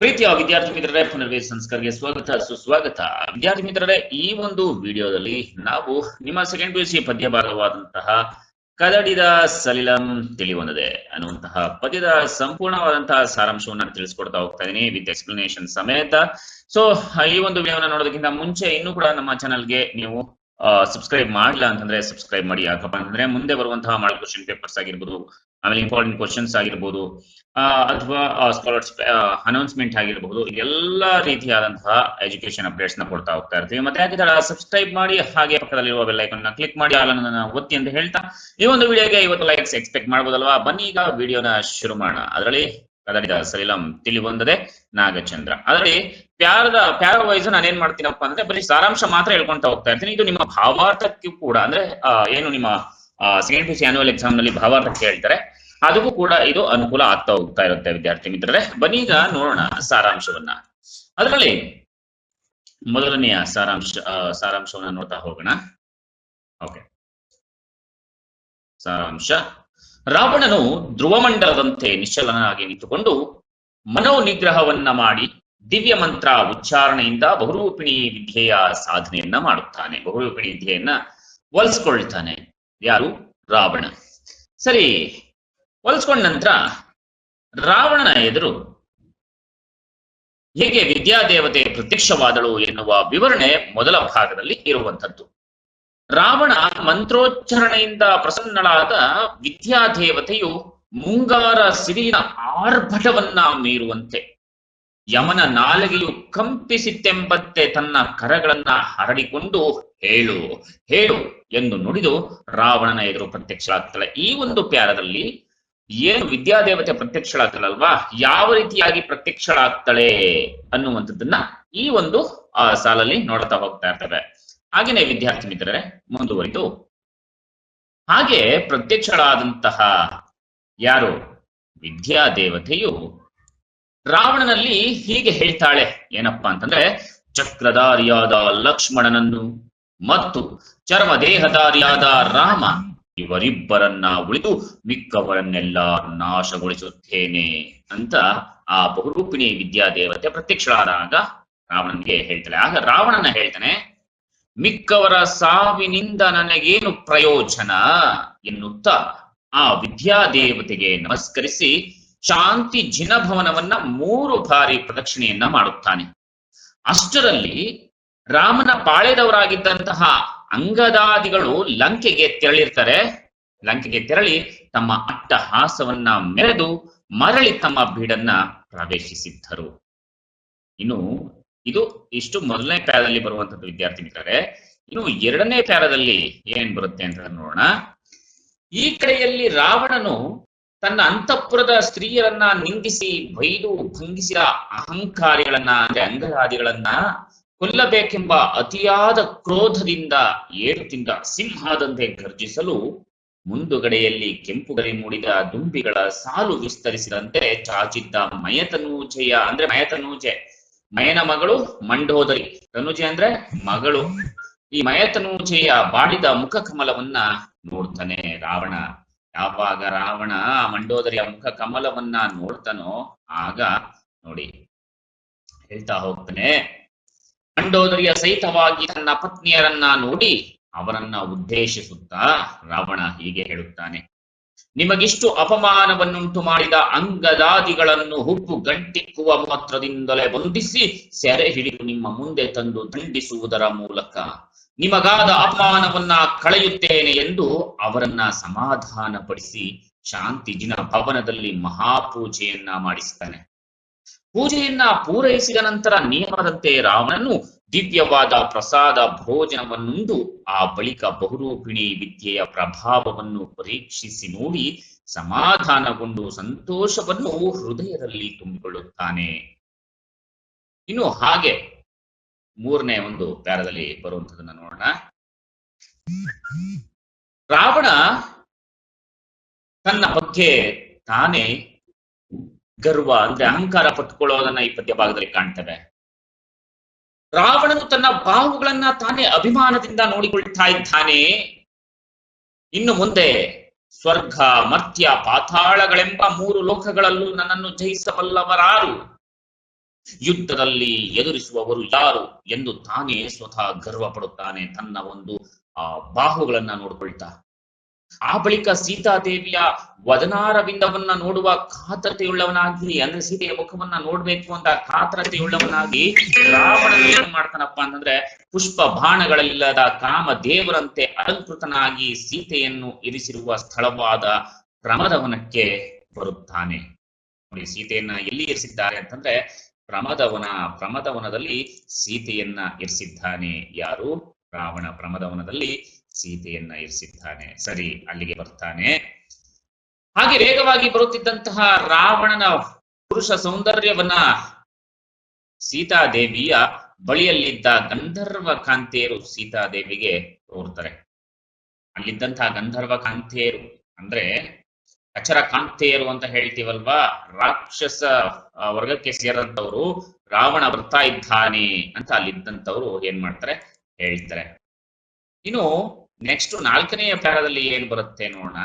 ಪ್ರೀತಿಯ ವಿದ್ಯಾರ್ಥಿ ಮಿತ್ರರೇ, ಪುನರ್ವೇ ಸಂಸ್ಕಾರಕ್ಕೆ ಸ್ವಾಗತ, ಸುಸ್ವಾಗತ. ವಿದ್ಯಾರ್ಥಿ ಮಿತ್ರರೇ, ಈ ಒಂದು ವಿಡಿಯೋದಲ್ಲಿ ನಾವು ನಿಮ್ಮ ಸೆಕೆಂಡ್ ಪಿ ಯು ಸಿ ಪದ್ಯ ಭಾಗವಾದಂತಹ ಕದಡಿದ ಸಲಿಲಂ ತಿಳಿವೊಂದಿದೆ ಅನ್ನುವಂತಹ ಪದ್ಯದ ಸಂಪೂರ್ಣವಾದಂತಹ ಸಾರಾಂಶವನ್ನ ತಿಳಿಸ್ಕೊಡ್ತಾ ಹೋಗ್ತಾ ಇದ್ದೀನಿ ವಿತ್ ಎಕ್ಸ್ಪ್ಲನೇಷನ್ ಸಮೇತ. ಸೊ ಈ ಒಂದು ವಿಡಿಯೋನ ನೋಡೋದಕ್ಕಿಂತ ಮುಂಚೆ ಇನ್ನೂ ಕೂಡ ನಮ್ಮ ಚಾನಲ್ಗೆ ನೀವು ಸಬ್ಸ್ಕ್ರೈಬ್ ಮಾಡಿಲ್ಲ ಅಂತಂದ್ರೆ ಸಬ್ಸ್ಕ್ರೈಬ್ ಮಾಡಿ ಯಾಕಪ್ಪ ಅಂತಂದ್ರೆ ಮುಂದೆ ಬರುವಂತಹ ಮಾಡಲ್ ಕ್ವಶನ್ ಪೇಪರ್ಸ್ ಆಗಿರ್ಬೋದು, ಆಮೇಲೆ ಇಂಪಾರ್ಟೆಂಟ್ ಕ್ವಶನ್ಸ್ ಆಗಿರ್ಬೋದು ಅಥವಾ ಸ್ಕಾಲರ್ಶಿಪ್ ಅನೌನ್ಸ್ಮೆಂಟ್ ಆಗಿರಬಹುದು ಎಲ್ಲಾ ರೀತಿಯಾದಂತಹ ಎಜುಕೇಶನ್ ಅಪ್ಡೇಟ್ಸ್ನ ಕೊಡ್ತಾ ಹೋಗ್ತಾ ಇರ್ತೀವಿ. ಮತ್ತೆ ಯಾಕಿದ್ರೆ ಸಬ್ಸ್ಕ್ರೈಬ್ ಮಾಡಿ, ಹಾಗೆ ಪಕ್ಕದಲ್ಲಿರುವ ಬೆಲ್ ಐಕನ್ನ ಕ್ಲಿಕ್ ಮಾಡಿ ಅಲ್ಲನ್ನ ಒತ್ತಿ ಅಂತ ಹೇಳ್ತಾ ಈ ಒಂದು ವಿಡಿಯೋಗೆ ಇವತ್ತು ಲೈಕ್ಸ್ ಎಕ್ಸ್ಪೆಕ್ಟ್ ಮಾಡಬಹುದಲ್ವಾ ಬನ್ನಿ ಈಗ ವಿಡಿಯೋನ ಶುರು ಮಾಡೋಣ. ಅದರಲ್ಲಿ ಕದಡಿದ ಸಲಿಲಂ ತಿಳಿ ಬಂದದೆ ನಾಗಚಂದ್ರ. ಅದರಲ್ಲಿ ಪ್ಯಾರದ, ಪ್ಯಾರ ವೈಸ್ ನಾನು ಏನ್ ಮಾಡ್ತೀನಪ್ಪ ಅಂದ್ರೆ ಬರೀ ಸಾರಾಂಶ ಮಾತ್ರ ಹೇಳ್ಕೊಂತ ಹೋಗ್ತಾ ಇರ್ತೀನಿ. ಇದು ನಿಮ್ಮ ಭಾವಾರ್ಥಕ್ಕೂ ಕೂಡ ಅಂದ್ರೆ ಏನು ನಿಮ್ಮ ಸೆಕೆಂಡ್ ಪಿ ಸಿ ಆನ್ಯುವಲ್ ಎಕ್ಸಾಮ್ನಲ್ಲಿ ಭಾವಾರ್ಥಕ್ಕೆ ಹೇಳ್ತಾರೆ. ಅದಕ್ಕೂ ಕೂಡ ಇದು ಅನುಕೂಲ ಆಗ್ತಾ ಹೋಗ್ತಾ ಇರುತ್ತೆ ವಿದ್ಯಾರ್ಥಿ ಮಿತ್ರರೇ. ಬನ್ನಿ ಈಗ ನೋಡೋಣ ಸಾರಾಂಶವನ್ನ. ಅದರಲ್ಲಿ ಮೊದಲನೆಯ ಸಾರಾಂಶ ಸಾರಾಂಶವನ್ನ ನೋಡ್ತಾ ಹೋಗೋಣ. ಓಕೆ. ಸಾರಾಂಶ. ರಾವಣನು ಧ್ರುವಮಂಡಲದಂತೆ ನಿಶ್ಚಲನಾಗಿ ನಿಂತುಕೊಂಡು ಮನೋನಿಗ್ರಹವನ್ನ ಮಾಡಿ ದಿವ್ಯ ಮಂತ್ರ ಉಚ್ಚಾರಣೆಯಿಂದ ಬಹುರೂಪಿಣಿ ವಿದ್ಯೆಯ ಸಾಧನೆಯನ್ನ ಮಾಡುತ್ತಾನೆ. ಬಹುರೂಪಿಣಿ ವಿದ್ಯೆಯನ್ನ ಒಲಿಸ್ಕೊಳ್ತಾನೆ. ಯಾರು? ರಾವಣ. ಸರಿ, ಒಲಿಸ್ಕೊಂಡ ನಂತರ ರಾವಣನ ಎದುರು ಹೇಗೆ ವಿದ್ಯಾದೇವತೆ ಪ್ರತ್ಯಕ್ಷವಾದಳು ಎನ್ನುವ ವಿವರಣೆ ಮೊದಲ ಭಾಗದಲ್ಲಿ ಇರುವಂಥದ್ದು. ರಾವಣ ಮಂತ್ರೋಚ್ಚರಣೆಯಿಂದ ಪ್ರಸನ್ನಳಾದ ವಿದ್ಯಾದೇವತೆಯು ಮುಂಗಾರ ಸಿರಿಯ ಆರ್ಭಟವನ್ನ ಮೀರುವಂತೆ ಯಮನ ನಾಲಗೆಯು ಕಂಪಿಸಿತ್ತೆಂಬಂತೆ ತನ್ನ ಕರಗಳನ್ನ ಹರಡಿಕೊಂಡು ಹೇಳು ಹೇಳು ಎಂದು ನುಡಿದು ರಾವಣನ ಎದುರು ಪ್ರತ್ಯಕ್ಷಳಾಗ್ತಾಳೆ. ಈ ಒಂದು ಪ್ಯಾರದಲ್ಲಿ ಏನು ವಿದ್ಯಾದೇವತೆ ಪ್ರತ್ಯಕ್ಷಳಾಗ್ತಾಳಲ್ವಾ? ಯಾವ ರೀತಿಯಾಗಿ ಪ್ರತ್ಯಕ್ಷಳಾಗ್ತಾಳೆ ಅನ್ನುವಂಥದ್ದನ್ನ ಈ ಒಂದು ಸಾಲಲ್ಲಿ ನೋಡ್ತಾ ಹೋಗ್ತಾ ಇರ್ತವೆ. ಹಾಗೇನೆ ವಿದ್ಯಾರ್ಥಿ ಮಿತ್ರರೇ, ಮುಂದುವರಿದು. ಹಾಗೆ ಪ್ರತ್ಯಕ್ಷಳಾದಂತಹ ಯಾರು? ವಿದ್ಯಾದೇವತೆಯು ರಾವಣನಲ್ಲಿ ಹೀಗೆ ಹೇಳ್ತಾಳೆ, ಏನಪ್ಪಾ ಅಂತಂದ್ರೆ, ಚಕ್ರಧಾರಿಯಾದ ಲಕ್ಷ್ಮಣನನ್ನು ಮತ್ತು ಚರ್ಮದೇಹಧಾರಿಯಾದ ರಾಮ ಇವರಿಬ್ಬರನ್ನ ಉಳಿದು ಮಿಕ್ಕವರನ್ನೆಲ್ಲ ನಾಶಗೊಳಿಸುತ್ತೇನೆ ಅಂತ ಆ ಬಹುರೂಪಿಣಿ ವಿದ್ಯಾದೇವತೆ ಪ್ರತ್ಯಕ್ಷಳಾದಾಗ ರಾವಣನಿಗೆ ಹೇಳ್ತಾಳೆ. ಆಗ ರಾವಣನ ಹೇಳ್ತಾನೆ ಮಿಕ್ಕವರ ಸಾವಿನಿಂದ ನನಗೇನು ಪ್ರಯೋಜನ? ಎನ್ನುತ್ತಾ ಆ ವಿದ್ಯಾದೇವತೆಗೆ ನಮಸ್ಕರಿಸಿ ಶಾಂತಿ ಜಿನಭವನವನ್ನ ಮೂರು ಬಾರಿ ಪ್ರದಕ್ಷಿಣೆಯನ್ನ ಮಾಡುತ್ತಾನೆ. ಅಷ್ಟರಲ್ಲಿ ರಾಮನ ಪಾಳೆದವರಾಗಿದ್ದಂತಹ ಅಂಗದಾದಿಗಳು ಲಂಕೆಗೆ ತೆರಳಿರ್ತಾರೆ. ಲಂಕೆಗೆ ತೆರಳಿ ತಮ್ಮ ಅಟ್ಟಹಾಸವನ್ನ ಮೆರೆದು ಮರಳಿ ತಮ್ಮ ಬೀಡನ್ನ ಪ್ರವೇಶಿಸಿದ್ದರು. ಇನ್ನು ಇದು ಇಷ್ಟು ಮೊದಲನೇ ಪ್ಯಾರದಲ್ಲಿ ಬರುವಂತದ್ದು ವಿದ್ಯಾರ್ಥಿ ಮಿತ್ರರೇ ಇನ್ನು ಎರಡನೇ ಪ್ಯಾರದಲ್ಲಿ ಏನ್ ಬರುತ್ತೆ ಅಂತ ನೋಡೋಣ. ಈ ಕಡೆಯಲ್ಲಿ ರಾವಣನು ತನ್ನ ಅಂತಃಪುರದ ಸ್ತ್ರೀಯರನ್ನ ನಿಂದಿಸಿ, ಬೈದು, ಭಂಗಿಸಿದ ಅಹಂಕಾರಿಗಳನ್ನ, ಅಂದ್ರೆ ಅಂಗರಾದಿಗಳನ್ನ ಕೊಲ್ಲಬೇಕೆಂಬ ಅತಿಯಾದ ಕ್ರೋಧದಿಂದ ಏರುತ್ತಿದ್ದ ಸಿಂಹದಂತೆ ಗರ್ಜಿಸಲು ಮುಂದುಗಡೆಯಲ್ಲಿ ಕೆಂಪುಗರಿ ಮೂಡಿದ ದುಂಬಿಗಳ ಸಾಲು ವಿಸ್ತರಿಸಿದಂತೆ ಚಾಚಿದ್ದ ಮಯತನೂಜೆಯ, ಅಂದ್ರೆ ಮಯತನೂಜೆ ಮಯನ ಮಗಳು ಮಂಡೋದರಿ. ತನುಜೆ ಅಂದ್ರೆ ಮಗಳು. ಈ ಮಯತನುಜೆಯ ಬಾಡಿದ ಮುಖ ಕಮಲವನ್ನ ನೋಡ್ತಾನೆ ರಾವಣ. ಯಾವಾಗ ರಾವಣ ಮಂಡೋದರಿಯ ಮುಖ ಕಮಲವನ್ನ ನೋಡ್ತಾನೋ ಆಗ ನೋಡಿ ಹೇಳ್ತಾ ಹೋಗ್ತಾನೆ. ಮಂಡೋದರಿಯ ಸಹಿತವಾಗಿ ತನ್ನ ಪತ್ನಿಯರನ್ನ ನೋಡಿ ಅವರನ್ನ ಉದ್ದೇಶಿಸುತ್ತಾ ರಾವಣ ಹೀಗೆ ಹೇಳುತ್ತಾನೆ. ನಿಮಗಿಷ್ಟು ಅಪಮಾನವನ್ನುಂಟು ಮಾಡಿದ ಅಂಗದಾದಿಗಳನ್ನು ಹುಬ್ಬು ಗಂಟಿಕ್ಕುವ ಮಾತ್ರದಿಂದಲೇ ಬಂಧಿಸಿ ಸೆರೆ ಹಿಡಿದು ನಿಮ್ಮ ಮುಂದೆ ತಂದು ದಂಡಿಸುವುದರ ಮೂಲಕ. ನಿಮಗಾದ ಅಪಮಾನವನ್ನ ಕಳೆಯುತ್ತೇನೆ ಎಂದು ಅವರನ್ನ ಸಮಾಧಾನಪಡಿಸಿ ಶಾಂತಿ ದಿನ ಭವನದಲ್ಲಿ ಮಹಾಪೂಜೆಯನ್ನ ಮಾಡಿಸ್ತಾನೆ. ಪೂಜೆಯನ್ನ ಪೂರೈಸಿದ ನಂತರ ನಿಯಮದಂತೆ ರಾವಣನು ದಿವ್ಯವಾದ ಪ್ರಸಾದ ಭೋಜನವನ್ನುಂಡು ಆ ಬಳಿಕ ಬಹುರೂಪಿಣಿ ವಿದ್ಯೆಯ ಪ್ರಭಾವವನ್ನು ಪರೀಕ್ಷಿಸಿ ನೋಡಿ ಸಮಾಧಾನಗೊಂಡು ಸಂತೋಷವನ್ನು ಹೃದಯದಲ್ಲಿ ತುಂಬಿಕೊಳ್ಳುತ್ತಾನೆ. ಇನ್ನು ಹಾಗೆ ಮೂರನೇ ಒಂದು ಪ್ಯಾರದಲ್ಲಿ ಬರುವಂತದನ್ನ ನೋಡೋಣ. ರಾವಣ ತನ್ನ ಬಗ್ಗೆ ತಾನೇ ಗರ್ವ ಅಂದ್ರೆ ಅಹಂಕಾರ ಪಟ್ಟುಕೊಳ್ಳೋದನ್ನ ಈ ಪದ್ಯ ಭಾಗದಲ್ಲಿ ಕಾಣ್ತೇವೆ. ರಾವಣನು ತನ್ನ ಬಾಹುಗಳನ್ನ ತಾನೇ ಅಭಿಮಾನದಿಂದ ನೋಡಿಕೊಳ್ತಾ ಇದ್ದಾನೆ. ಇನ್ನು ಮುಂದೆ ಸ್ವರ್ಗ, ಮರ್ತ್ಯ, ಪಾತಾಳಗಳೆಂಬ ಮೂರು ಲೋಕಗಳಲ್ಲೂ ನನ್ನನ್ನು ಜಯಿಸಬಲ್ಲವರಾರು. ಯುದ್ಧದಲ್ಲಿ ಎದುರಿಸುವವರು ಯಾರು ಎಂದು ತಾನೇ ಸ್ವತಃ ಗರ್ವ ಪಡುತ್ತಾನೆ ತನ್ನ ಒಂದು, ಆ, ಬಾಹುಗಳನ್ನ ನೋಡ್ಕೊಳ್ತಾ. ಆ ಬಳಿಕ ಸೀತಾದೇವಿಯ ವದನಾರವಿಂದವನ್ನ ನೋಡುವ ಕಾತರತೆಯುಳ್ಳವನಾಗಿ ಅಂದ್ರೆ ಸೀತೆಯ ಮುಖವನ್ನ ನೋಡ್ಬೇಕು ಅಂತ ಕಾತರತೆಯುಳ್ಳವನಾಗಿ ರಾವಣನ ಏನ್ ಮಾಡ್ತಾನಪ್ಪ ಅಂತಂದ್ರೆ ಪುಷ್ಪ ಬಾಣಗಳಿಲ್ಲದ ಕಾಮ ದೇವರಂತೆ ಅಲಂಕೃತನಾಗಿ ಸೀತೆಯನ್ನು ಇರಿಸಿರುವ ಸ್ಥಳವಾದ ಪ್ರಮದವನಕ್ಕೆ ಬರುತ್ತಾನೆ. ನೋಡಿ, ಸೀತೆಯನ್ನ ಎಲ್ಲಿ ಇರಿಸಿದ್ದಾರೆ ಅಂತಂದ್ರೆ ಪ್ರಮದವನ, ಪ್ರಮದವನದಲ್ಲಿ ಸೀತೆಯನ್ನ ಇರಿಸಿದ್ದಾನೆ. ಯಾರು? ರಾವಣ ಪ್ರಮದವನದಲ್ಲಿ ಸೀತೆಯನ್ನ ಇರಿಸಿದ್ದಾನೆ. ಸರಿ, ಅಲ್ಲಿಗೆ ಬರ್ತಾನೆ. ಹಾಗೆ ವೇಗವಾಗಿ ಬರುತ್ತಿದ್ದಂತಹ ರಾವಣನ ಪುರುಷ ಸೌಂದರ್ಯವನ್ನ ಸೀತಾದೇವಿಯ ಬಳಿಯಲ್ಲಿದ್ದ ಗಂಧರ್ವ ಕಾಂತೆಯರು ಸೀತಾದೇವಿಗೆ ತೋರ್ತಾರೆ ಅಲ್ಲಿದ್ದಂತಹ ಗಂಧರ್ವ ಕಾಂತೆಯರು ಅಂದ್ರೆ ಅಚರ ಕಾಂತೆಯರು ಅಂತ ಹೇಳ್ತೀವಲ್ವಾ? ರಾಕ್ಷಸ ವರ್ಗಕ್ಕೆ ಸೇರಿದಂತವರು ರಾವಣ ಬರ್ತಾ ಇದ್ದಾನೆ ಅಂತ ಅಲ್ಲಿದ್ದಂಥವ್ರು ಏನ್ ಮಾಡ್ತಾರೆ? ಹೇಳ್ತಾರೆ. ಇನ್ನು ನೆಕ್ಸ್ಟ್ ನಾಲ್ಕನೆಯ ಪ್ಯಾರದಲ್ಲಿ ಏನ್ ಬರುತ್ತೆ ನೋಡೋಣ.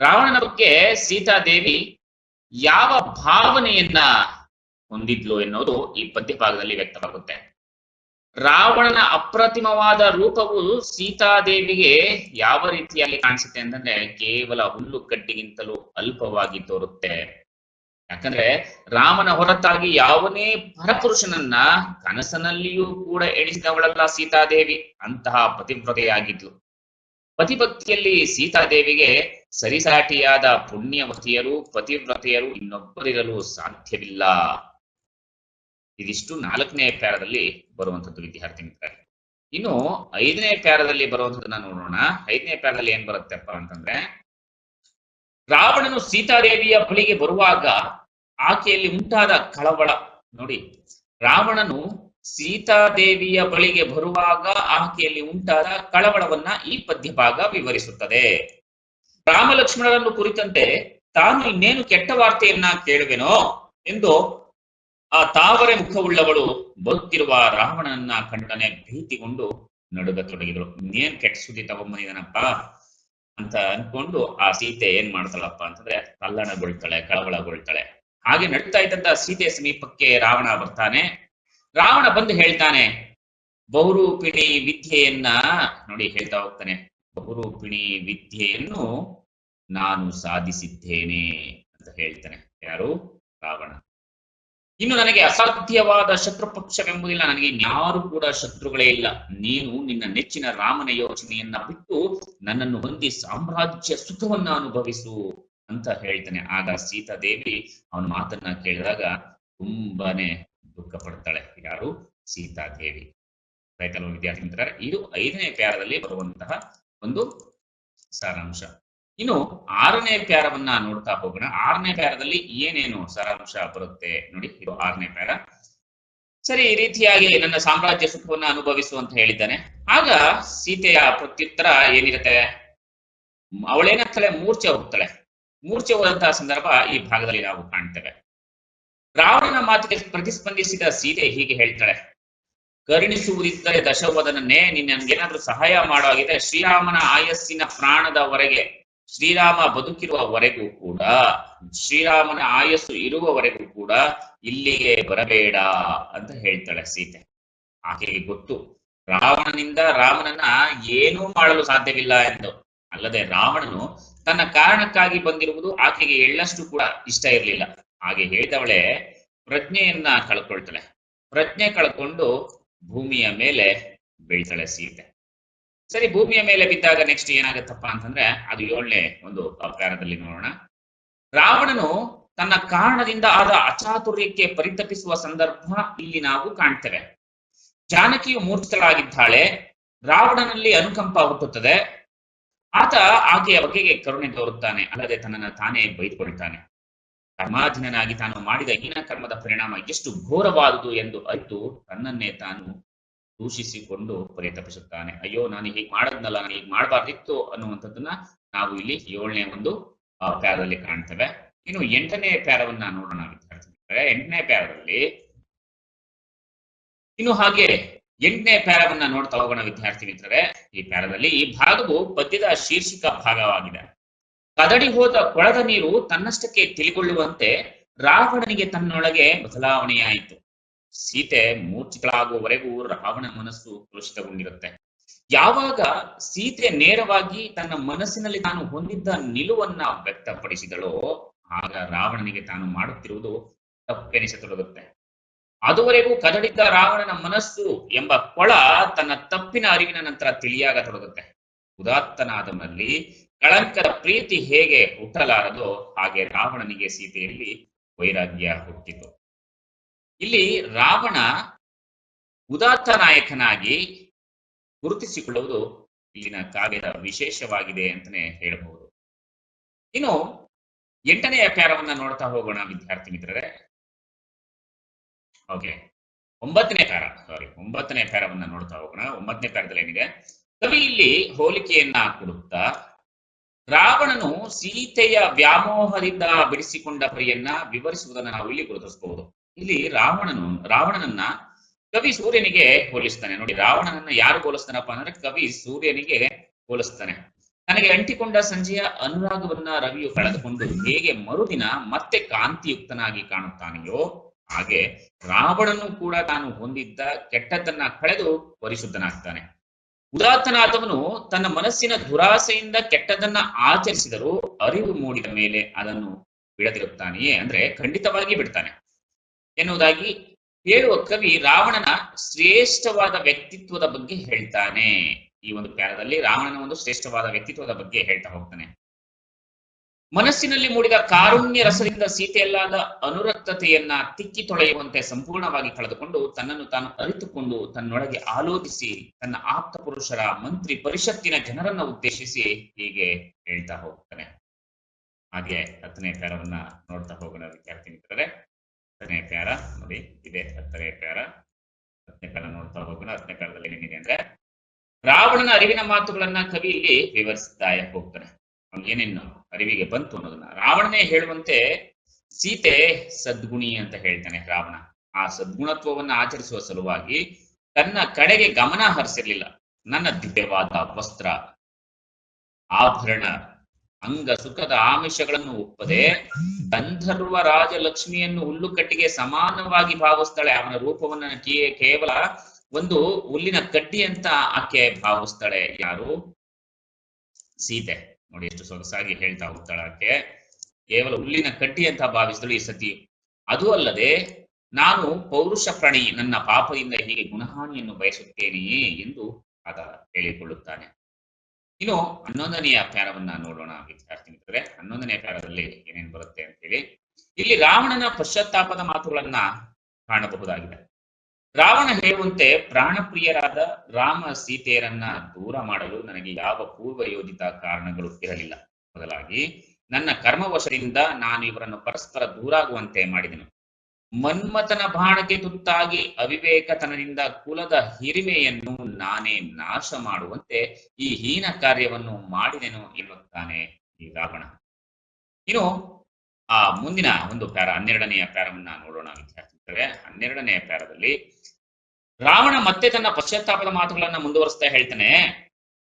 ರಾವಣನ ಬಗ್ಗೆ ಸೀತಾದೇವಿ ಯಾವ ಭಾವನೆಯನ್ನ ಹೊಂದಿದ್ಲು ಎನ್ನುವುದು ಈ ಪದ್ಯ ಭಾಗದಲ್ಲಿ ವ್ಯಕ್ತವಾಗುತ್ತೆ. ರಾವಣನ ಅಪ್ರತಿಮವಾದ ರೂಪವು ಸೀತಾದೇವಿಗೆ ಯಾವ ರೀತಿಯಲ್ಲಿ ಕಾಣಿಸುತ್ತೆ ಅಂತಂದ್ರೆ ಕೇವಲ ಹುಲ್ಲು ಕಡ್ಡಿಗಿಂತಲೂ ಅಲ್ಪವಾಗಿ ತೋರುತ್ತೆ. ಯಾಕಂದ್ರೆ ರಾಮನ ಹೊರತಾಗಿ ಯಾವನೇ ಪರಪುರುಷನನ್ನ ಕನಸನಲ್ಲಿಯೂ ಕೂಡ ಎಣಿಸಿದವಳಲ್ಲ ಸೀತಾದೇವಿ. ಅಂತಹ ಪತಿವ್ರತೆಯಾಗಿದ್ಲು. ಪತಿಭಕ್ತಿಯಲ್ಲಿ ಸೀತಾದೇವಿಗೆ ಸರಿಸಾಟಿಯಾದ ಪುಣ್ಯವತಿಯರು, ಪತಿವ್ರತೆಯರು ಇನ್ನೊಬ್ಬರಿರಲು ಸಾಧ್ಯವಿಲ್ಲ. ಇದಿಷ್ಟು ನಾಲ್ಕನೇ ಪ್ಯಾರದಲ್ಲಿ ಬರುವಂತದ್ದು ವಿದ್ಯಾರ್ಥಿ ಮಿತ್ರರೇ. ಇನ್ನು ಐದನೇ ಪ್ಯಾರದಲ್ಲಿ ಬರುವಂತದನ್ನ ನೋಡೋಣ. ಐದನೇ ಪ್ಯಾರದಲ್ಲಿ ಏನ್ ಬರುತ್ತೆಪ್ಪ ಅಂತಂದ್ರೆ, ರಾವಣನು ಸೀತಾದೇವಿಯ ಬಳಿಗೆ ಬರುವಾಗ ಆಕೆಯಲ್ಲಿ ಉಂಟಾದ ಕಳವಳ. ನೋಡಿ, ರಾವಣನು ಸೀತಾದೇವಿಯ ಬಳಿಗೆ ಬರುವಾಗ ಆಕೆಯಲ್ಲಿ ಉಂಟಾದ ಕಳವಳವನ್ನ ಈ ಪದ್ಯ ಭಾಗ ವಿವರಿಸುತ್ತದೆ. ರಾಮಲಕ್ಷ್ಮಣರನ್ನು ಕುರಿತಂತೆ ತಾನು ಇನ್ನೇನು ಕೆಟ್ಟ ವಾರ್ತೆಯನ್ನ ಕೇಳುವೆನೋ ಎಂದು ಆ ತಾವರೆ ಮುಖವುಳ್ಳವಳು ಬರುತ್ತಿರುವ ರಾವಣನನ್ನ ಕಂಡನೆ ಭೀತಿಗೊಂಡು ನಡುಗತೊಡಗಿದಳು ಇನ್ನೇನ್ ಕೆಟ್ಟ ಸುದ್ದಿ ತಗೊಂಬಂದಿದನಪ್ಪ ಅಂತ ಅನ್ಕೊಂಡು ಆ ಸೀತೆ ಏನ್ ಮಾಡ್ತಾಳಪ್ಪ ಅಂತಂದ್ರೆ ತಲ್ಲಣಗೊಳ್ತಾಳೆ ಕಳವಳಗೊಳ್ತಾಳೆ. ಹಾಗೆ ನಡ್ತಾ ಇದ್ದಂತ ಸೀತೆ ಸಮೀಪಕ್ಕೆ ರಾವಣ ಬರ್ತಾನೆ. ರಾವಣ ಬಂದು ಹೇಳ್ತಾನೆ ಬಹುರೂಪಿಣಿ ವಿದ್ಯೆಯನ್ನ ನೋಡಿ ಹೇಳ್ತಾ ಹೋಗ್ತಾನೆ ಬಹುರೂಪಿಣಿ ವಿದ್ಯೆಯನ್ನು ನಾನು ಸಾಧಿಸಿದ್ದೇನೆ ಅಂತ ಹೇಳ್ತಾನೆ. ಯಾರು? ರಾವಣ. ಇನ್ನು ನನಗೆ ಅಸಾಧ್ಯವಾದ ಶತ್ರು ಪಕ್ಷವೆಂಬುದಿಲ್ಲ, ನನಗೆ ಇನ್ಯಾರು ಕೂಡ ಶತ್ರುಗಳೇ ಇಲ್ಲ. ನೀನು ನಿನ್ನ ನೆಚ್ಚಿನ ರಾಮನ ಯೋಚನೆಯನ್ನ ಬಿಟ್ಟು ನನ್ನನ್ನು ಹೊಂದಿ ಸಾಮ್ರಾಜ್ಯ ಸುಖವನ್ನ ಅನುಭವಿಸು ಅಂತ ಹೇಳ್ತಾನೆ. ಆಗ ಸೀತಾದೇವಿ ಅವನ ಮಾತನ್ನ ಕೇಳಿದಾಗ ತುಂಬಾನೇ ದುಃಖ ಪಡ್ತಾಳೆ ಯಾರು ಸೀತಾದೇವಿ ಆಯ್ತಲ್ವ ವಿದ್ಯಾರ್ಥಿ ಮಿತ್ರರೇ ಇದು ಐದನೇ ಪ್ಯಾರದಲ್ಲಿ ಬರುವಂತಹ ಒಂದು ಸಾರಾಂಶ. ಇನ್ನು ಆರನೇ ಪ್ಯಾರವನ್ನ ನೋಡ್ತಾ ಹೋಗೋಣ. ಆರನೇ ಪ್ಯಾರದಲ್ಲಿ ಏನೇನು ಸಾರಾಂಶ ಬರುತ್ತೆ ನೋಡಿ. ಇದು ಆರನೇ ಪ್ಯಾರ. ಸರಿ, ಈ ರೀತಿಯಾಗಿ ನನ್ನ ಸಾಮ್ರಾಜ್ಯ ಸುಖವನ್ನ ಅನುಭವಿಸು ಅಂತ ಹೇಳಿದ್ದಾನೆ. ಆಗ ಸೀತೆಯ ಪ್ರತ್ಯುತ್ತರ ಏನಿರುತ್ತೆ? ಅವಳೇನಾಗ್ತಾಳೆ? ಮೂರ್ಛೆ ಹೋಗ್ತಾಳೆ. ಮೂರ್ಛೆ ಹೋದಂತಹ ಸಂದರ್ಭ ಈ ಭಾಗದಲ್ಲಿ ನಾವು ಕಾಣ್ತೇವೆ. ರಾವಣನ ಮಾತಿಗೆ ಪ್ರತಿಸ್ಪಂದಿಸಿದ ಸೀತೆ ಹೀಗೆ ಹೇಳ್ತಾಳೆ, ಕರುಣಿಸುವುದಿದ್ದರೆ ದಶವದನನ್ನೇ ನೀನ್ ನನ್ಗೇನಾದ್ರೂ ಸಹಾಯ ಮಾಡಾಗಿದೆ ಶ್ರೀರಾಮನ ಆಯಸ್ಸಿನ ಪ್ರಾಣದವರೆಗೆ ಶ್ರೀರಾಮ ಬದುಕಿರುವವರೆಗೂ ಕೂಡ, ಶ್ರೀರಾಮನ ಆಯಸ್ಸು ಇರುವವರೆಗೂ ಕೂಡ ಇಲ್ಲಿಗೆ ಬರಬೇಡ ಅಂತ ಹೇಳ್ತಾಳೆ ಸೀತೆ. ಆಕೆಗೆ ಗೊತ್ತು, ರಾವಣನಿಂದ ರಾಮನನ್ನ ಏನೂ ಮಾಡಲು ಸಾಧ್ಯವಿಲ್ಲ ಎಂದು. ಅಲ್ಲದೆ ರಾವಣನು ತನ್ನ ಕಾರಣಕ್ಕಾಗಿ ಬಂದಿರುವುದು ಆಕೆಗೆ ಎಳ್ಳಷ್ಟು ಕೂಡ ಇಷ್ಟ ಇರಲಿಲ್ಲ. ಹಾಗೆ ಹೇಳಿದವಳೆ ಪ್ರಜ್ಞೆಯನ್ನ ಕಳ್ಕೊಳ್ತಾಳೆ ಪ್ರಜ್ಞೆ ಕಳ್ಕೊಂಡು ಭೂಮಿಯ ಮೇಲೆ ಬೀಳ್ತಾಳೆ ಸೀತೆ. ಸರಿ, ಭೂಮಿಯ ಮೇಲೆ ಬಿದ್ದಾಗ ನೆಕ್ಸ್ಟ್ ಏನಾಗತ್ತಪ್ಪ ಅಂತಂದ್ರೆ ಅದು ಏಳನೇ ಒಂದು ಅವತಾರದಲ್ಲಿ ನೋಡೋಣ. ರಾವಣನು ತನ್ನ ಕಾರಣದಿಂದ ಆದ ಅಚಾತುರ್ಯಕ್ಕೆ ಪರಿತಪಿಸುವ ಸಂದರ್ಭ ಇಲ್ಲಿ ನಾವು ಕಾಣ್ತೇವೆ. ಜಾನಕಿಯು ಮೂರ್ಛಿತಳಾಗಿದ್ದಾಳೆ. ರಾವಣನಲ್ಲಿ ಅನುಕಂಪ ಹುಟ್ಟುತ್ತದೆ. ಆತ ಆಕೆಯ ಬಗೆಗೆ ಕರುಣೆ ತೋರುತ್ತಾನೆ. ಅಲ್ಲದೆ ತನ್ನನ್ನು ತಾನೇ ಬೈದುಕೊಳ್ತಾನೆ. ಕರ್ಮಾಧೀನನಾಗಿ ತಾನು ಮಾಡಿದ ಹೀನ ಕರ್ಮದ ಪರಿಣಾಮ ಎಷ್ಟು ಘೋರವಾದುದು ಎಂದು ಅರಿತು ತನ್ನನ್ನೇ ತಾನು ದೂಷಿಸಿಕೊಂಡು ಪರಿತಪಿಸುತ್ತಾನೆ ಅಯ್ಯೋ, ನಾನು ಹೀಗೆ ಮಾಡದ್ನಲ್ಲ, ನಾನು ಹೀಗೆ ಮಾಡಬಾರ್ದಿತ್ತು ಅನ್ನುವಂಥದ್ದನ್ನ ನಾವು ಇಲ್ಲಿ ಏಳನೇ ಒಂದು ಪ್ಯಾರದಲ್ಲಿ ಕಾಣ್ತೇವೆ. ಇನ್ನು ಎಂಟನೇ ಪ್ಯಾರವನ್ನ ನೋಡೋಣ ವಿದ್ಯಾರ್ಥಿಗಳೇ. ಎಂಟನೇ ಪ್ಯಾರದಲ್ಲಿ ಇನ್ನು ಹಾಗೆ ಎಂಟನೇ ಪ್ಯಾರವನ್ನ ನೋಡ್ತಾ ಹೋಗೋಣ ವಿದ್ಯಾರ್ಥಿ ಮಿತ್ರರೇ ಈ ಪ್ಯಾರದಲ್ಲಿ ಈ ಭಾಗವು ಪದ್ಯದ ಶೀರ್ಷಿಕ ಭಾಗವಾಗಿದೆ. ಕದಡಿ ಹೋದ ಕೊಳದ ನೀರು ತನ್ನಷ್ಟಕ್ಕೆ ತಿಳಿಗೊಳ್ಳುವಂತೆ ರಾವಣನಿಗೆ ತನ್ನೊಳಗೆ ಬದಲಾವಣೆಯಾಯಿತು. ಸೀತೆ ಮೂರ್ಛಿತಳಾಗುವವರೆಗೂ ರಾವಣ ಮನಸ್ಸು ಕಲುಷಿತಗೊಂಡಿರುತ್ತೆ. ಯಾವಾಗ ಸೀತೆ ನೇರವಾಗಿ ತನ್ನ ಮನಸ್ಸಿನಲ್ಲಿ ತಾನು ಹೊಂದಿದ್ದ ನಿಲುವನ್ನ ವ್ಯಕ್ತಪಡಿಸಿದಳೋ, ಆಗ ರಾವಣನಿಗೆ ತಾನು ಮಾಡುತ್ತಿರುವುದು ತಪ್ಪೆನಿಸತೊಡಗುತ್ತೆ. ಅದುವರೆಗೂ ಕದಡಿದ್ದ ರಾವಣನ ಮನಸ್ಸು ಎಂಬ ಕೊಳ ತನ್ನ ತಪ್ಪಿನ ಅರಿವಿನ ನಂತರ ತಿಳಿಯಾಗತೊಡಗುತ್ತೆ. ಉದಾತ್ತನಾದವನಲ್ಲಿ ಕಳಂಕದ ಪ್ರೀತಿ ಹೇಗೆ ಹುಟ್ಟಲಾರದೋ ಹಾಗೆ ರಾವಣನಿಗೆ ಸೀತೆಯಲ್ಲಿ ವೈರಾಗ್ಯ ಹುಟ್ಟಿತು. ಇಲ್ಲಿ ರಾವಣ ಉದಾತ್ತ ನಾಯಕನಾಗಿ ಗುರುತಿಸಿಕೊಳ್ಳುವುದು ಇಲ್ಲಿನ ಕಾವ್ಯದ ವಿಶೇಷವಾಗಿದೆ ಅಂತಾನೆ ಹೇಳಬಹುದು. ಇನ್ನು ಎಂಟನೆಯ ಪ್ಯಾರವನ್ನ ನೋಡ್ತಾ ಹೋಗೋಣ ವಿದ್ಯಾರ್ಥಿ ಮಿತ್ರರೇ. ಓಕೆ, ಒಂಬತ್ತನೇ ಪ್ಯಾರ ಸಾರಿ ಒಂಬತ್ತನೇ ಪ್ಯಾರವನ್ನ ನೋಡ್ತಾ ಹೋಗೋಣ. ಒಂಬತ್ತನೇ ಪ್ಯಾರದಲ್ಲಿ ಏನಿದೆ ಕವಿ ಇಲ್ಲಿ ಹೋಲಿಕೆಯನ್ನ ಕೊಡುತ್ತಾ ರಾವಣನು ಸೀತೆಯ ವ್ಯಾಮೋಹದಿಂದ ಬಿಡಿಸಿಕೊಂಡ ಪ್ರಿಯನ್ನ ವಿವರಿಸುವುದನ್ನು ನಾವು ಇಲ್ಲಿ ಗುರುತಿಸಬಹುದು ಇಲ್ಲಿ ರಾವಣನು, ರಾವಣನನ್ನ ಕವಿ ಸೂರ್ಯನಿಗೆ ಹೋಲಿಸ್ತಾನೆ. ನೋಡಿ, ರಾವಣನನ್ನ ಯಾರು ಹೋಲಿಸ್ತಾನಪ್ಪ ಅಂದ್ರೆ ಕವಿ ಸೂರ್ಯನಿಗೆ ಹೋಲಿಸ್ತಾನೆ. ನನಗೆ ಅಂಟಿಕೊಂಡ ಸಂಜೆಯ ಅನುರಾಗವನ್ನ ರವಿಯು ಕಳೆದುಕೊಂಡು ಹೇಗೆ ಮರುದಿನ ಮತ್ತೆ ಕಾಂತಿಯುಕ್ತನಾಗಿ ಕಾಣುತ್ತಾನೆಯೋ, ಹಾಗೆ ರಾವಣನು ಕೂಡ ತಾನು ಹೊಂದಿದ್ದ ಕೆಟ್ಟದ್ದನ್ನ ಕಳೆದು ಪರಿಶುದ್ಧನಾಗ್ತಾನೆ ಉದಾತ್ತನಾದವನು ತನ್ನ ಮನಸ್ಸಿನ ದುರಾಸೆಯಿಂದ ಕೆಟ್ಟದನ್ನ ಆಚರಿಸಿದರೂ ಅರಿವು ಮೂಡಿದ ಮೇಲೆ ಅದನ್ನು ಬಿಡದಿರುತ್ತಾನೆಯೇ? ಅಂದ್ರೆ ಖಂಡಿತವಾಗಿ ಬಿಡ್ತಾನೆ. ಎನ್ನುವುದಾಗಿ ಹೇಳುವ ಕವಿ ರಾವಣನ ಶ್ರೇಷ್ಠವಾದ ವ್ಯಕ್ತಿತ್ವದ ಬಗ್ಗೆ ಹೇಳ್ತಾನೆ. ಈ ಒಂದು ಪ್ಯಾರದಲ್ಲಿ ರಾವಣನ ಒಂದು ಶ್ರೇಷ್ಠವಾದ ವ್ಯಕ್ತಿತ್ವದ ಬಗ್ಗೆ ಹೇಳ್ತಾ ಹೋಗ್ತಾನೆ. ಮನಸ್ಸಿನಲ್ಲಿ ಮೂಡಿದ ಕಾರುಣ್ಯ ರಸದಿಂದ ಸೀತೆಯಲ್ಲಾದ ಅನುರಕ್ತತೆಯನ್ನ ತಿಕ್ಕಿ ತೊಳೆಯುವಂತೆ ಸಂಪೂರ್ಣವಾಗಿ ಕಳೆದುಕೊಂಡು ತನ್ನನ್ನು ತಾನು ಅರಿತುಕೊಂಡು ತನ್ನೊಳಗೆ ಆಲೋಚಿಸಿ ತನ್ನ ಆಪ್ತ ಪುರುಷರ ಮಂತ್ರಿ ಪರಿಷತ್ತಿನ ಜನರನ್ನ ಉದ್ದೇಶಿಸಿ ಹೀಗೆ ಹೇಳ್ತಾ ಹೋಗ್ತಾನೆ. ಹಾಗೆ ಹತ್ತನೇ ಪ್ಯಾರವನ್ನ ನೋಡ್ತಾ ಹೋಗೋಣ ವಿದ್ಯಾರ್ಥಿ ಮಿತ್ರರೇ. ಹತ್ತನೇ ಪ್ಯಾರ ನೋಡಿ, ಇದೆ ಹತ್ತನೇ ಪ್ಯಾರ. ಹತ್ತನೇ ಪ್ಯಾರ ನೋಡ್ತಾ ಹೋಗೋಣ, ಹತ್ತನೇ ಪ್ಯಾರದಲ್ಲಿ ಏನಿದೆ ಅಂದ್ರೆ ರಾವಣನ ಅರಿವಿನ ಮಾತುಗಳನ್ನ ಕವಿ ಇಲ್ಲಿ ವಿವರಿಸ್ತಾ ಹೋಗ್ತಾನೆ. ಏನೇನು ಅರಿವಿಗೆ ಬಂತು ಅನ್ನೋದನ್ನ ರಾವಣನೇ ಹೇಳುವಂತೆ ಸೀತೆ ಸದ್ಗುಣಿ ಅಂತ ಹೇಳ್ತಾನೆ ರಾವಣ. ಆ ಸದ್ಗುಣತ್ವವನ್ನ ಆಚರಿಸುವ ಸಲುವಾಗಿ ತನ್ನ ಕಡೆಗೆ ಗಮನ ಹರಿಸಿರ್ಲಿಲ್ಲ. ನನ್ನ ದಿವ್ಯವಾದ ವಸ್ತ್ರ, ಆಭರಣ, ಅಂಗ ಸುಖದ ಆಮಿಷಗಳನ್ನು ಒಪ್ಪದೆ ಗಂಧರ್ವ ರಾಜ ಹುಲ್ಲು ಕಟ್ಟಿಗೆ ಸಮಾನವಾಗಿ ಭಾವಿಸ್ತಾಳೆ. ಅವನ ರೂಪವನ್ನ ಕೇವಲ ಒಂದು ಹುಲ್ಲಿನ ಕಡ್ಡಿ ಅಂತ ಆಕೆ ಭಾವಿಸ್ತಾಳೆ. ಯಾರು? ಸೀತೆ. ನೋಡಿ ಎಷ್ಟು ಸೊಗಸಾಗಿ ಹೇಳ್ತಾ ಹೋಗ್ತಾಳಕ್ಕೆ ಕೇವಲ ಹುಲ್ಲಿನ ಕಟ್ಟಿ ಅಂತ ಭಾವಿಸಿದಳು ಈ ಸತಿ. ಅದು ಅಲ್ಲದೆ ನಾನು ಪೌರುಷ ಪ್ರಾಣಿ ನನ್ನ ಪಾಪದಿಂದ ಹೀಗೆ ಗುಣಹಾನಿಯನ್ನು ಬಯಸುತ್ತೇನೆಯೇ ಎಂದು ಆತ ಹೇಳಿಕೊಳ್ಳುತ್ತಾನೆ. ಇನ್ನು ಹನ್ನೊಂದನೆಯ ಪ್ಯಾರವನ್ನ ನೋಡೋಣ ವಿದ್ಯಾರ್ಥಿ ಮಿತ್ರರೆ. ಹನ್ನೊಂದನೆಯ ಪ್ಯಾರದಲ್ಲಿ ಏನೇನು ಬರುತ್ತೆ ಅಂತ ಹೇಳಿ. ಇಲ್ಲಿ ರಾವಣನ ಪಶ್ಚಾತ್ತಾಪದ ಮಾತುಗಳನ್ನ ಕಾಣಬಹುದಾಗಿದೆ. ರಾವಣ ಹೇಳುವಂತೆ ಪ್ರಾಣಪ್ರಿಯರಾದ ರಾಮ ಸೀತೆಯರನ್ನ ದೂರ ಮಾಡಲು ನನಗೆ ಯಾವ ಪೂರ್ವ ಯೋಜಿತ ಕಾರಣಗಳು ಇರಲಿಲ್ಲ. ಬದಲಾಗಿ ನನ್ನ ಕರ್ಮವಶದಿಂದ ನಾನು ಇವರನ್ನು ಪರಸ್ಪರ ದೂರಾಗುವಂತೆ ಮಾಡಿದೆನು. ಮನ್ಮಥನ ಬಾಣಕ್ಕೆ ತುತ್ತಾಗಿ ಅವಿವೇಕತನದಿಂದ ಕುಲದ ಹಿರಿಮೆಯನ್ನು ನಾನೇ ನಾಶ ಮಾಡುವಂತೆ ಈ ಹೀನ ಕಾರ್ಯವನ್ನು ಮಾಡಿದೆನು ಎನ್ನುತ್ತಾನೆ ಈ ರಾವಣ. ಇನ್ನು ಆ ಮುಂದಿನ ಒಂದು ಪ್ಯಾರ ಹನ್ನೆರಡನೆಯ ಪ್ಯಾರವನ್ನ ನೋಡೋಣ ವಿದ್ಯಾರ್ಥಿಗಳೇ. ಹನ್ನೆರಡನೆಯ ಪ್ಯಾರದಲ್ಲಿ ರಾವಣ ಮತ್ತೆ ತನ್ನ ಪಶ್ಚಾತ್ತಾಪದ ಮಾತುಗಳನ್ನ ಮುಂದುವರಿಸ್ತಾ ಹೇಳ್ತಾನೆ,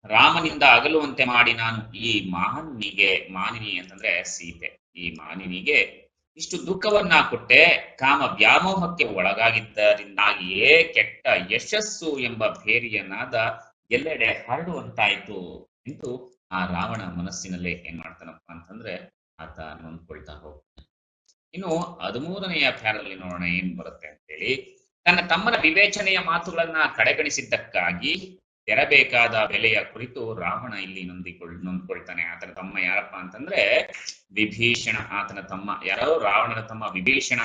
ರಾಮನಿಂದ ಅಗಲುವಂತೆ ಮಾಡಿ ನಾನು ಈ ಮಾನಿಗೆ ಮಾನಿನಿ ಅಂತಂದ್ರೆ ಸೀತೆ, ಈ ಮಾನಿನಿಗೆ ಇಷ್ಟು ದುಃಖವನ್ನ ಕೊಟ್ಟೆ, ಕಾಮ ವ್ಯಾಮೋಹಕ್ಕೆ ಒಳಗಾಗಿದ್ದರಿಂದಾಗಿಯೇ ಕೆಟ್ಟ ಯಶಸ್ಸು ಎಂಬ ಭೇರಿಯನಾದ ಎಲ್ಲೆಡೆ ಹರಡುವಂತಾಯ್ತು ಎಂದು ಆ ರಾವಣ ಮನಸ್ಸಿನಲ್ಲೇ ಏನ್ ಮಾಡ್ತಾನಪ್ಪ ಅಂತಂದ್ರೆ ಆತ ನೊಂದ್ಕೊಳ್ತಾ ಹೋಗ್ತಾನೆ. ಇನ್ನು ಹದಿಮೂರನೆಯ ಪ್ಯಾರಲ್ಲಿ ನೋಡೋಣ ಏನ್ ಬರುತ್ತೆ ಅಂತೇಳಿ ತನ್ನ ತಮ್ಮನ ವಿವೇಚನೆಯ ಮಾತುಗಳನ್ನ ಕಡೆಗಣಿಸಿದ್ದಕ್ಕಾಗಿ ತೆರಬೇಕಾದ ಬೆಲೆಯ ಕುರಿತು ರಾವಣ ಇಲ್ಲಿ ನೊಂದಿಕೊಳ್, ನೊಂದ್ಕೊಳ್ತಾನೆ. ಆತನ ತಮ್ಮ ಯಾರಪ್ಪ ಅಂತಂದ್ರೆ ವಿಭೀಷಣ, ಆತನ ತಮ್ಮ ಯಾರೋ ರಾವಣನ ತಮ್ಮ ವಿಭೀಷಣ.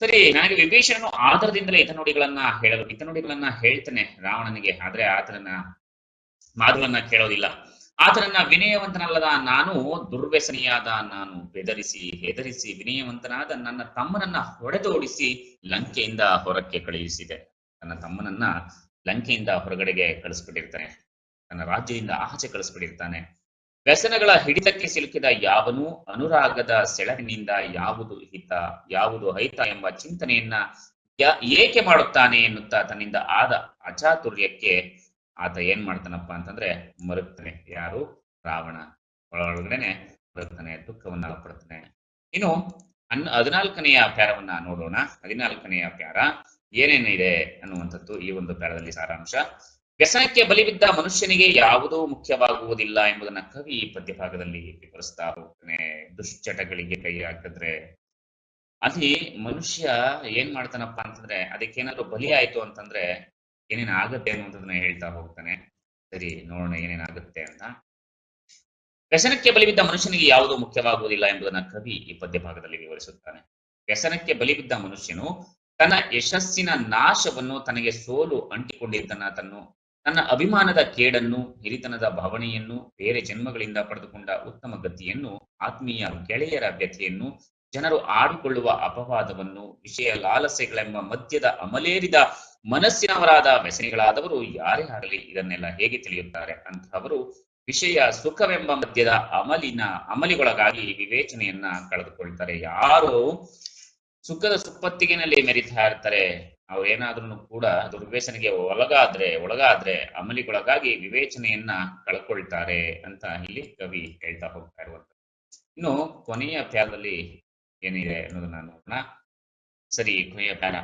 ಸರಿ, ನನಗೆ ವಿಭೀಷಣನು ಆಧಾರದಿಂದಲೇ ಹಿತನುಡಿಗಳನ್ನ ಹೇಳಲು ಹಿತನುಡಿಗಳನ್ನ ಹೇಳ್ತಾನೆ ರಾವಣನಿಗೆ, ಆದ್ರೆ ಆತನ ಮಾತುಗಳನ್ನ ಕೇಳೋದಿಲ್ಲ. ಆತನನ್ನ ವಿನಯವಂತನಲ್ಲದ ನಾನು, ದುರ್ವ್ಯಸನಿಯಾದ ನಾನು, ಬೆದರಿಸಿ, ಹೆದರಿಸಿ, ವಿನಯವಂತನಾದ ನನ್ನ ತಮ್ಮನನ್ನ ಹೊಡೆದೋಡಿಸಿ ಲಂಕೆಯಿಂದ ಹೊರಕ್ಕೆ ಕಳುಹಿಸಿದೆ. ತನ್ನ ತಮ್ಮನನ್ನ ಲಂಕೆಯಿಂದ ಹೊರಗಡೆಗೆ ಕಳಿಸ್ಬಿಟ್ಟಿರ್ತಾನೆ. ತನ್ನ ರಾಜ್ಯದಿಂದ ಆಚೆ ಕಳಿಸ್ಬಿಟ್ಟಿರ್ತಾನೆ. ವ್ಯಸನಗಳ ಹಿಡಿತಕ್ಕೆ ಸಿಲುಕಿದ ಯಾವನೂ ಅನುರಾಗದ ಸೆಳಗಿನಿಂದ ಯಾವುದು ಹಿತ, ಯಾವುದು ಹೈತ ಎಂಬ ಚಿಂತನೆಯನ್ನ ಏಕೆ ಮಾಡುತ್ತಾನೆ ಎನ್ನುತ್ತಾ ತನ್ನಿಂದ ಆದ ಅಚಾತುರ್ಯಕ್ಕೆ ಆತ ಏನ್ ಮಾಡ್ತಾನಪ್ಪ ಅಂತಂದ್ರೆ ಮರುಗ್ತಾನೆ. ಯಾರು? ರಾವಣ. ಒಳಗಡೆನೆ ಮರುಗ್ತಾನೆ, ದುಃಖವನ್ನ ಪಡ್ತಾನೆ ಇನ್ನು ಹನ್, ಹದಿನಾಲ್ಕನೆಯ ಪ್ಯಾರವನ್ನ ನೋಡೋಣ. ಹದಿನಾಲ್ಕನೆಯ ಪ್ಯಾರ ಏನೇನಿದೆ ಅನ್ನುವಂಥದ್ದು ಈ ಒಂದು ಪ್ಯಾರದಲ್ಲಿ ಸಾರಾಂಶ. ವ್ಯಸನಕ್ಕೆ ಬಲಿಬಿದ್ದ ಮನುಷ್ಯನಿಗೆ ಯಾವುದೂ ಮುಖ್ಯವಾಗುವುದಿಲ್ಲ ಎಂಬುದನ್ನ ಕವಿ ಈ ಪದ್ಯಭಾಗದಲ್ಲಿ ವಿವರಿಸ್ತಾ ಹೋಗ್ತಾನೆ. ದುಶ್ಚಟಗಳಿಗೆ ಕೈ ಹಾಕಿದ್ರೆ. ಅಲ್ಲಿ ಮನುಷ್ಯ ಏನ್ ಮಾಡ್ತಾನಪ್ಪ ಅಂತಂದ್ರೆ, ಅದಕ್ಕೇನಾದ್ರು ಬಲಿ ಆಯ್ತು ಅಂತಂದ್ರೆ ಏನೇನ್ ಆಗುತ್ತೆ ಅನ್ನುವಂಥದ್ದನ್ನ ಹೇಳ್ತಾ ಹೋಗ್ತಾನೆ. ಸರಿ, ನೋಡೋಣ ಏನೇನಾಗುತ್ತೆ ಅಂತ. ವ್ಯಸನಕ್ಕೆ ಬಲಿಬಿದ್ದ ಮನುಷ್ಯನಿಗೆ ಯಾವುದು ಮುಖ್ಯವಾಗುವುದಿಲ್ಲ ಎಂಬುದನ್ನ ಕವಿ ಈ ಪದ್ಯ ಭಾಗದಲ್ಲಿ ವಿವರಿಸುತ್ತಾನೆ. ವ್ಯಸನಕ್ಕೆ ಬಲಿಬಿದ್ದ ಮನುಷ್ಯನು ತನ್ನ ಯಶಸ್ಸಿನ ನಾಶವನ್ನು ತನಗೆ ಸೋಲು ಅಂಟಿಕೊಂಡಿದ್ದನ್ನ, ತನ್ನು ತನ್ನ ಅಭಿಮಾನದ ಕೇಡನ್ನು, ಹಿರಿತನದ ಭಾವನೆಯನ್ನು, ಬೇರೆ ಜನ್ಮಗಳಿಂದ ಪಡೆದುಕೊಂಡ ಉತ್ತಮ ಗತಿಯನ್ನು, ಆತ್ಮೀಯ ಗೆಳೆಯರ ವ್ಯಥೆಯನ್ನು, ಜನರು ಆಡಿಕೊಳ್ಳುವ ಅಪವಾದವನ್ನು, ವಿಷಯ ಲಾಲಸೆಗಳೆಂಬ ಮದ್ಯದ ಅಮಲೇರಿದ ಮನಸ್ಸಿನವರಾದ ವ್ಯಸನಿಗಳಾದವರು ಯಾರೇ ಆಗಲಿ ಇದನ್ನೆಲ್ಲ ಹೇಗೆ ತಿಳಿಯುತ್ತಾರೆ ಅಂತಹವರು ವಿಷಯ ಸುಖವೆಂಬ ಮಧ್ಯದ ಅಮಲಿನ ಅಮಲಿಗೊಳಗಾಗಿ ವಿವೇಚನೆಯನ್ನ ಕಳೆದುಕೊಳ್ತಾರೆ. ಯಾರು ಸುಖದ ಸುಪ್ಪತ್ತಿಗೆನಲ್ಲಿ ಮೆರಿತಾ ಇರ್ತಾರೆ ಅವ್ರೇನಾದ್ರೂ ಕೂಡ ದುರ್ವ್ಯಸನಿಗೆ ಒಳಗಾದ್ರೆ ಒಳಗಾದ್ರೆ ಅಮಲಿಗೊಳಗಾಗಿ ವಿವೇಚನೆಯನ್ನ ಕಳ್ಕೊಳ್ತಾರೆ ಅಂತ ಇಲ್ಲಿ ಕವಿ ಹೇಳ್ತಾ ಹೋಗ್ತಾ ಇರುವಂತ ಇನ್ನು ಕೊನೆಯ ಪ್ಯಾರದಲ್ಲಿ ಏನಿದೆ ಅನ್ನೋದನ್ನ ನೋಡೋಣ. ಸರಿ, ಕೊನೆಯ ಪ್ಯಾರ.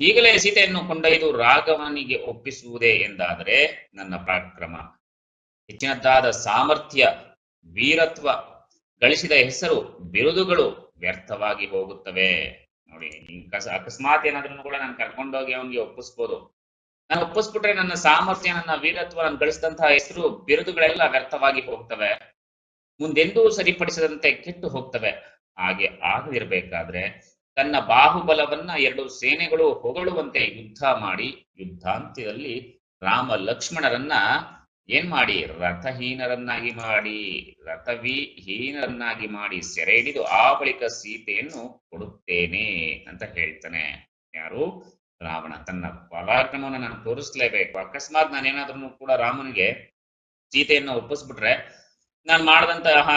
ಈಗಲೇ ಸೀತೆಯನ್ನು ಕೊಂಡೊಯ್ದು ರಾಘವನಿಗೆ ಒಪ್ಪಿಸುವುದೇ ಎಂದಾದರೆ ನನ್ನ ಪರಾಕ್ರಮ. ಹೆಚ್ಚಿನದ್ದಾದ ಸಾಮರ್ಥ್ಯ, ವೀರತ್ವ ಗಳಿಸಿದ ಹೆಸರು, ಬಿರುದುಗಳು ವ್ಯರ್ಥವಾಗಿ ಹೋಗುತ್ತವೆ. ನೋಡಿ ಅಕಸ್ಮಾತ್ ಏನಾದ್ರೂ ಕೂಡ ನಾನು ಕರ್ಕೊಂಡೋಗಿ ಅವನಿಗೆ ಒಪ್ಪಿಸ್ಬೋದು. ನಾನು ಒಪ್ಪಿಸ್ಬಿಟ್ರೆ ನನ್ನ ಸಾಮರ್ಥ್ಯ, ನನ್ನ ವೀರತ್ವ, ನಾನು ಗಳಿಸಿದಂತಹ ಹೆಸರು, ಬಿರುದುಗಳೆಲ್ಲ ವ್ಯರ್ಥವಾಗಿ ಹೋಗ್ತವೆ. ಮುಂದೆಂದೂ ಸರಿಪಡಿಸದಂತೆ ಕೆಟ್ಟು ಹೋಗ್ತವೆ. ಹಾಗೆ ಆಗದಿರ್ಬೇಕಾದ್ರೆ ತನ್ನ ಬಾಹುಬಲವನ್ನ ಎರಡು ಸೇನೆಗಳು ಹೊಗಳುವಂತೆ ಯುದ್ಧ ಮಾಡಿ, ಯುದ್ಧಾಂತ್ಯದಲ್ಲಿ ರಾಮ ಲಕ್ಷ್ಮಣರನ್ನ ಏನ್ ಮಾಡಿ? ರಥಹೀನರನ್ನಾಗಿ ಮಾಡಿ, ರಥವಿಹೀನರನ್ನಾಗಿ ಮಾಡಿ ಸೆರೆ ಹಿಡಿದು ಆ ಬಳಿಕ ಸೀತೆಯನ್ನು ಕೊಡುತ್ತೇನೆ ಅಂತ ಹೇಳ್ತಾನೆ. ಯಾರು? ರಾವಣ. ತನ್ನ ಪರಾಕ್ರಮವನ್ನು ನಾನು ತೋರಿಸ್ಲೇಬೇಕು. ಅಕಸ್ಮಾತ್ ನಾನೇನಾದ್ರೂ ಕೂಡ ರಾಮನಿಗೆ ಸೀತೆಯನ್ನು ಒಪ್ಪಿಸ್ಬಿಟ್ರೆ ನಾನು ಮಾಡಿದಂತಹ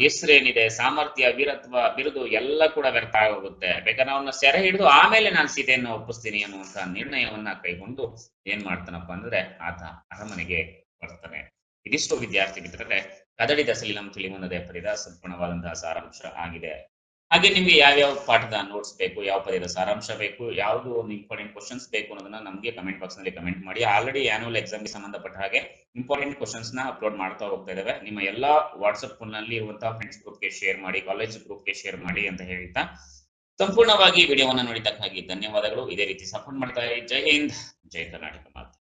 ಹೆಸರೇನಿದೆ, ಸಾಮರ್ಥ್ಯ, ವೀರತ್ವ, ಬಿರುದು ಎಲ್ಲ ಕೂಡ ವ್ಯರ್ಥ ಆಗೋಗುತ್ತೆ. ಬೇಕಾದ್ರೆ ಅವನ್ನ ಸೆರೆ ಹಿಡಿದು ಆಮೇಲೆ ನಾನು ಸೀತೆಯನ್ನು ಒಪ್ಪಿಸ್ತೀನಿ ಅನ್ನುವಂತ ನಿರ್ಣಯವನ್ನ ಕೈಗೊಂಡು ಏನ್ ಮಾಡ್ತಾನಪ್ಪ ಅಂದ್ರೆ ಆತ ಅರಮನೆಗೆ ಬರ್ತಾನೆ. ಇದಿಷ್ಟು ವಿದ್ಯಾರ್ಥಿ ಮಿತ್ರರೇ ಕದಡಿದ ಸಲೀಲಂ ತಿಳಿಮುನ್ನದೆ ಪರಿದ, ಸಂಪೂರ್ಣವಾದಂತಹ ಸಾರಾಂಶ ಆಗಿದೆ. ಹಾಗೆ ನಿಮ್ಗೆ ಯಾವ್ಯಾವ ಪಾಠದ ನೋಟ್ಸ್ ಬೇಕು, ಯಾವ ಪದ್ಯದ ಸಾರಾಂಶ ಬೇಕು, ಯಾವ್ದು ಇಂಪಾರ್ಟೆಂಟ್ ಕ್ವಶನ್ಸ್ ಬೇಕು ಅನ್ನೋದನ್ನ ನಮಗೆ ಕಮೆಂಟ್ ಬಾಕ್ಸ್ನಲ್ಲಿ ಕಮೆಂಟ್ ಮಾಡಿ. ಆಲ್ರೆಡಿ ಆನ್ಯುವಲ್ ಎಕ್ಸಾಮ್ಗೆ ಸಂಬಂಧಪಟ್ಟ ಹಾಗೆ ಇಂಪಾರ್ಟೆಂಟ್ ಕ್ವಶನ್ಸ್ನ ಅಪ್ಲೋಡ್ ಮಾಡ್ತಾ ಹೋಗ್ತಾ ಇದಾವೆ ನಿಮ್ಮ ಎಲ್ಲಾ ವಾಟ್ಸ್ಆಪ್ನಲ್ಲಿ ಇರುವಂತಹ ಫ್ರೆಂಡ್ಸ್ ಗ್ರೂಪ್ಗೆ ಶೇರ್ ಮಾಡಿ ಕಾಲೇಜ್ ಗ್ರೂಪ್ಗೆ ಶೇರ್ ಮಾಡಿ ಅಂತ ಹೇಳ್ತಾ ಸಂಪೂರ್ಣವಾಗಿ ವಿಡಿಯೋವನ್ನು ನೋಡಿದ್ದಕ್ಕಾಗಿ ಧನ್ಯವಾದಗಳು. ಇದೇ ರೀತಿ ಸಪೋರ್ಟ್ ಮಾಡ್ತಾ ಜೈ ಹಿಂದ್, ಜೈ ಕರ್ನಾಟಕ ಮಾತು.